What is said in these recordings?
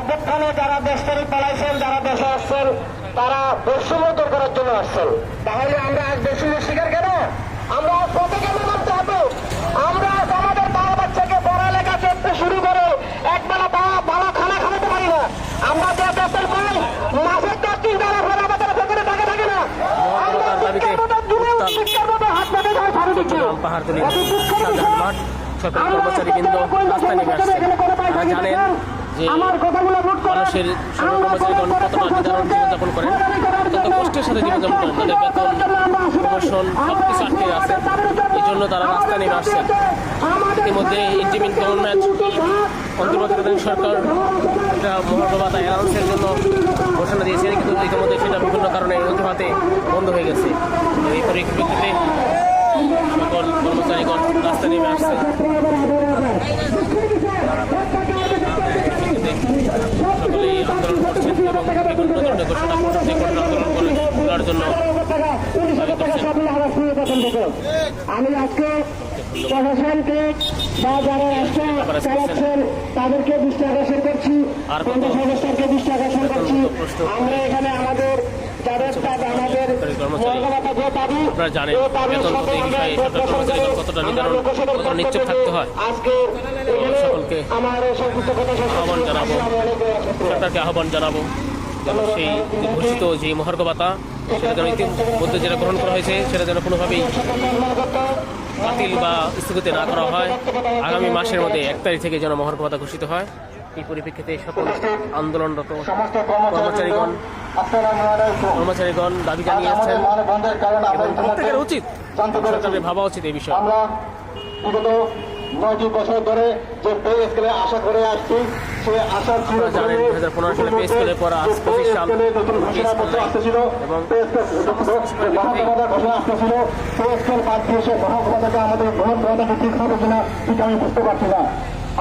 অভ্যুত্থানে যারা দেশ থেকে পালাইছেন যারা দেশে আসছেন তারা বৈষম্য দূর করার জন্য আসছেন। তাহলে আমরা আজ বৈষম্য শিকার কেন? আমরা পথে কেন হবে? আমরা আমাদের বাবা বাচ্চাকে পড়ালেখা করতে শুরু করে একবেলা ভালো খানা খাওয়াতে পারি না। আমরা যে বেতন পাই মাসের দশ দিন বেলা ফেলে আমাদের পকেটে টাকা থাকে না। পাহাড়তলী শাহজাহান মাঠ সরকারি কর্মচারীবৃন্দ রাস্তায় নেমে আসছেন। জানেন যে মানুষের সরকারি কতটা নিদারুণ জীবনযাপন করেন। অত্যন্ত কষ্টের সাথে জীবনযাপন করেন। তাদের বেতন প্রমোশন সব কিছু আটকে আছে। এই জন্য তারা রাস্তায় নেমে আসছেন ইতিমধ্যে ইন্টিমিন গভর্নমেন্ট অন্তর্বর্তীকালীন সরকার একটা মহাপ্রভাতা অ্যানাউন্সের জন্য ঘোষণা দিয়েছেন কিন্তু ইতিমধ্যে সেটা বিভিন্ন কারণে অজুহাতে বন্ধ হয়ে গেছে। এই পরিপ্রেক্ষিতে সকল কর্মচারীগণ রাস্তায় নেমে আসছে সকলেই আন্দোলন করছেন এবং বিভিন্ন ধরনের ঘোষণা করছেন যে কোনো আন্দোলন করে করার জন্য আমি আজকে প্রশাসনকে বা যারা রাষ্ট্র চালাচ্ছেন তাদেরকে দৃষ্টি আকর্ষণ করছি? কেন্দ্র দৃষ্টি আকর্ষণ করছি। আমরা এখানে আমাদের আপনারা জানেন বেতন প্রতি বিষয়ে কর্মচারীগণ কতটা কতটা নিশ্চুপ থাকতে হয়? সকলকে। আহ্বান জানাব। সরকারকে আহ্বান জানাব। যেন সেই ঘোষিত যে মহার্ঘ ভাতা সেটা যেন ইতিমধ্যে যেটা গ্রহণ করা হয়েছে, সেটা যেন কোনোভাবেই বাতিল বা স্থগিত না করা হয়। আগামী মাসের মধ্যে এক তারিখ থেকে যেন মহার্ঘ ভাতা ঘোষিত হয়। এই পরিপ্রেক্ষিতে সকল আন্দোলনরত কর্মচারীগণ কর্মচারীগণ দাবি জানিয়েছেন এবং প্রত্যেকের উচিত সরকারের ভাবা উচিত এই বিষয়ে। নয়টি বছর ধরে যে পে স্কেলে আশা করে আসছি সে আশা ছিল জানেন দু হাজার পনেরো সালে পে scale পর 25 সাল নতুন ঘোষণাপত্র আসতেছিল এবং পে স্কেল মহাক্ষমতার ঘোষণা আসতেছিল পে স্কেল বাদ দিয়ে সে মহাক্ষমতাকে আমাদের গ্রহণ করাটাকে ঠিক হবে কিনা ঠিক আমি বুঝতে পারছি না।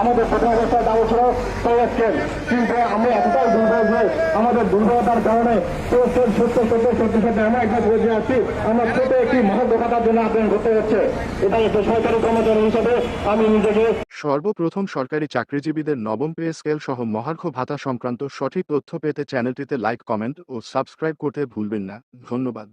আমাদের প্রথম অবস্থায় দাবি ছিল পে স্কেল কিন্তু আমরা এতটাই দুর্বল যে আমাদের দুর্বলতার কারণে পে স্কেল সত্য সত্য সত্যি সত্যি আমরা একটা বুঝে আছি, আমরা ছোট একটি মহাক্ষমতার জন্য আবেদন করতে হচ্ছে। এটা একটা সরকারি কর্মচারী হিসেবে আমি নিজেকে সর্বপ্রথম সরকারি চাকরিজীবীদের নবম পে স্কেল সহ মহার্ঘ ভাতা সংক্রান্ত সঠিক তথ্য পেতে চ্যানেলটিতে লাইক, কমেন্ট ও সাবস্ক্রাইব করতে ভুলবেন না। ধন্যবাদ।